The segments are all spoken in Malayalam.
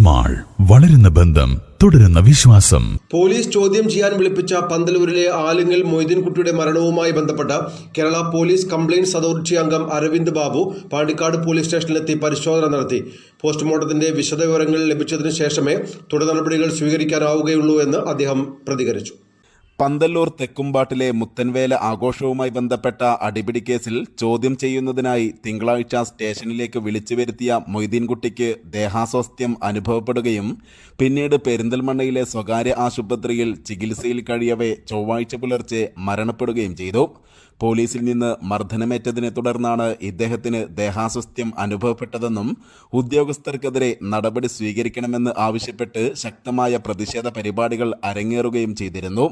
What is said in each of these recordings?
മാൾ വളരുന്ന ബന്ധം തുടരുന്ന വിശ്വാസം. പോലീസ് ചോദ്യം ചെയ്യാൻ വിളിപ്പിച്ച പന്തലൂരിലെ ആലുങ്ങൽ മൊയ്തീൻകുട്ടിയുടെ മരണവുമായി ബന്ധപ്പെട്ട കേരള പോലീസ് കംപ്ലയിന്റ്സ് അതോറിറ്റി അംഗം അരവിന്ദ് ബാബു പാണ്ടിക്കാട് പോലീസ് സ്റ്റേഷനിലെത്തി പരിശോധന നടത്തി. പോസ്റ്റ്മോർട്ടത്തിന്റെ വിശദവിവരങ്ങൾ ലഭിച്ചതിനു ശേഷമേ തുടർ നടപടികൾ സ്വീകരിക്കാനാവുകയുള്ളൂ എന്ന് അദ്ദേഹം പ്രതികരിച്ചു. പന്തല്ലൂർ തെക്കുംപാട്ടിലെ മുത്തൻവേല ആഘോഷവുമായി ബന്ധപ്പെട്ട അടിപിടി കേസിൽ ചോദ്യം ചെയ്യുന്നതിനായി തിങ്കളാഴ്ച സ്റ്റേഷനിലേക്ക് വിളിച്ചു വരുത്തിയ മൊയ്തീൻകുട്ടിക്ക് ദേഹാസ്വാസ്ഥ്യം അനുഭവപ്പെടുകയും പിന്നീട് പെരിന്തൽമണ്ണയിലെ സ്വകാര്യ ആശുപത്രിയിൽ ചികിത്സയിൽ കഴിയവേ ചൊവ്വാഴ്ച പുലർച്ചെ മരണപ്പെടുകയും ചെയ്തു. പോലീസിൽ നിന്ന് മർദ്ദനമേറ്റതിനെ തുടർന്നാണ് ഇദ്ദേഹത്തിന് ദേഹാസ്വസ്ഥ്യം അനുഭവപ്പെട്ടതെന്നും ഉദ്യോഗസ്ഥർക്കെതിരെ നടപടി സ്വീകരിക്കണമെന്ന് ആവശ്യപ്പെട്ട് ശക്തമായ പ്രതിഷേധ പരിപാടികൾ അരങ്ങേറുകയും ചെയ്തിരുന്നു.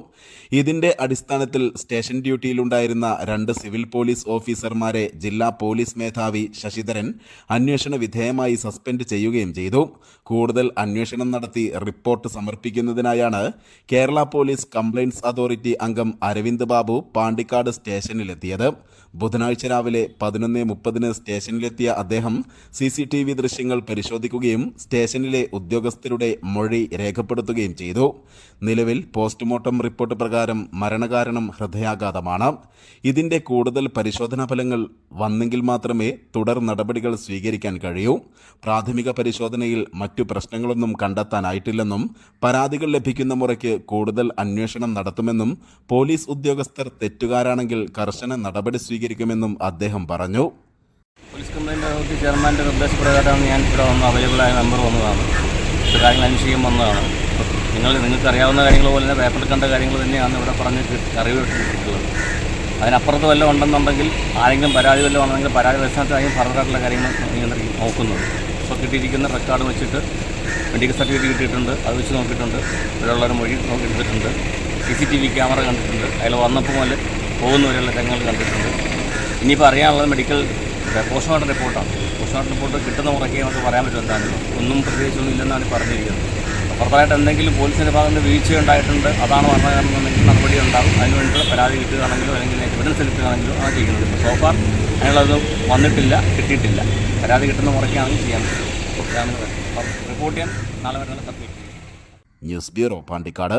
ഇതിന്റെ അടിസ്ഥാനത്തിൽ സ്റ്റേഷൻ ഡ്യൂട്ടിയിലുണ്ടായിരുന്ന രണ്ട് സിവിൽ പോലീസ് ഓഫീസർമാരെ ജില്ലാ പോലീസ് മേധാവി ശശിധരൻ അന്വേഷണ വിധേയമായി സസ്പെൻഡ് ചെയ്യുകയും ചെയ്തു. കൂടുതൽ അന്വേഷണം നടത്തി റിപ്പോർട്ട് സമർപ്പിക്കുന്നതിനായാണ് കേരള പോലീസ് കംപ്ലയിന്റ്സ് അതോറിറ്റി അംഗം അരവിന്ദ് ബാബു പാണ്ടിക്കാട് സ്റ്റേഷനിലെത്തിയത്. ബുധനാഴ്ച രാവിലെ പതിനൊന്ന് മുപ്പതിന് സ്റ്റേഷനിലെത്തിയ അദ്ദേഹം സി സി ടി വി ദൃശ്യങ്ങൾ പരിശോധിക്കുകയും സ്റ്റേഷനിലെ ഉദ്യോഗസ്ഥരുടെ മൊഴി രേഖപ്പെടുത്തുകയും ചെയ്തു. നിലവിൽ പോസ്റ്റ്മോർട്ടം റിപ്പോർട്ട് പ്രകാരം മരണകാരണം ഹൃദയാഘാതമാണ്. ഇതിന്റെ കൂടുതൽ പരിശോധനാ ഫലങ്ങൾ വന്നെങ്കിൽ മാത്രമേ തുടർ നടപടികൾ സ്വീകരിക്കാൻ കഴിയൂ. പ്രാഥമിക പരിശോധനയിൽ മറ്റു പ്രശ്നങ്ങളൊന്നും കണ്ടെത്താനായിട്ടില്ലെന്നും പരാതികൾ ലഭിക്കുന്ന മുറയ്ക്ക് കൂടുതൽ അന്വേഷണം നടത്തുമെന്നും പോലീസ് ഉദ്യോഗസ്ഥർ തെറ്റുകാരാണെങ്കിൽ കർശന നടപടി സ്വീകരിക്കുമെന്നും അദ്ദേഹം പറഞ്ഞു. പോലീസ് കംപ്ലയിന്റ് അതോറിറ്റി ചെയർമാന്റെ നിർദ്ദേശപ്രകാരമാണ് ഞാൻ ഇവിടെ വന്ന് ആയ മെമ്പർ വന്നതാണ്. കാര്യങ്ങൾ അന്വേഷിക്കാൻ വന്നതാണ്. നിങ്ങൾ നിങ്ങൾക്ക് അറിയാവുന്ന കാര്യങ്ങൾ പോലെ തന്നെ പേപ്പറിൽ കണ്ട കാര്യങ്ങൾ തന്നെയാണ് ഇവിടെ പറഞ്ഞ് അറിവ് കിട്ടിയിട്ടുള്ളത് അതിനപ്പുറത്ത് വല്ലതും ഉണ്ടെന്നുണ്ടെങ്കിൽ ആരെങ്കിലും പരാതി വല്ലതും ഉണ്ടെങ്കിൽ പരാതി അടിസ്ഥാനത്തിലായും ഫർദറായിട്ടുള്ള കാര്യങ്ങൾ നിയന്ത്രിക്കും നോക്കുന്നത്. ഇപ്പോൾ കിട്ടിയിരിക്കുന്ന റെക്കോർഡ് വെച്ചിട്ട് മെഡിക്കൽ സർട്ടിഫിക്കറ്റ് കിട്ടിയിട്ടുണ്ട് അത് വെച്ച് നോക്കിയിട്ടുണ്ട്. ഇവിടെയുള്ളവരും മൊഴി നോക്കിയിട്ടുണ്ട്. C C T V camera കണ്ടിട്ടുണ്ട്. അതിൽ വന്നപ്പോൾ മുതൽ പോകുന്നവരെയുള്ള കാര്യങ്ങൾ കണ്ടിട്ടുണ്ട്. ഇനിയിപ്പോൾ അറിയാനുള്ളത് മെഡിക്കൽ പോസ്റ്റ്മോർട്ടം റിപ്പോർട്ടാണ് പോസ്റ്റ്മോർട്ടം റിപ്പോർട്ട് കിട്ടുന്ന മുറയ്ക്ക് നമുക്ക് പറയാൻ പറ്റും എന്തായാലും ഒന്നും പ്രത്യേകിച്ചൊന്നും ഇല്ലെന്നാണ് പറഞ്ഞിരിക്കുന്നത്. പുറത്തായിട്ട് എന്തെങ്കിലും പോലീസിന്റെ ഭാഗത്ത് വീഴ്ച ഉണ്ടായിട്ടുണ്ട്. അതാണ് പറഞ്ഞതെന്നുണ്ടെങ്കിൽ നടപടി ഉണ്ടാകും. അതിനുവേണ്ടി പരാതി കിട്ടുകയാണെങ്കിലോ അല്ലെങ്കിൽ എവിഡൻസ് എടുക്കുകയാണെങ്കിലോ ആണ് ചെയ്യുന്നത്. ഇപ്പോൾ സോഫാർ അതിനുള്ളത് വന്നിട്ടില്ല കിട്ടിയിട്ടില്ല. പരാതി കിട്ടുന്ന മുറയ്ക്കാണെങ്കിൽ ചെയ്യാൻ പറ്റും റിപ്പോർട്ട് ചെയ്യാൻ നാളെ വരുന്ന സബ്മിറ്റ് ന്യൂസ് ബ്യൂറോ പാണ്ടിക്കാട്.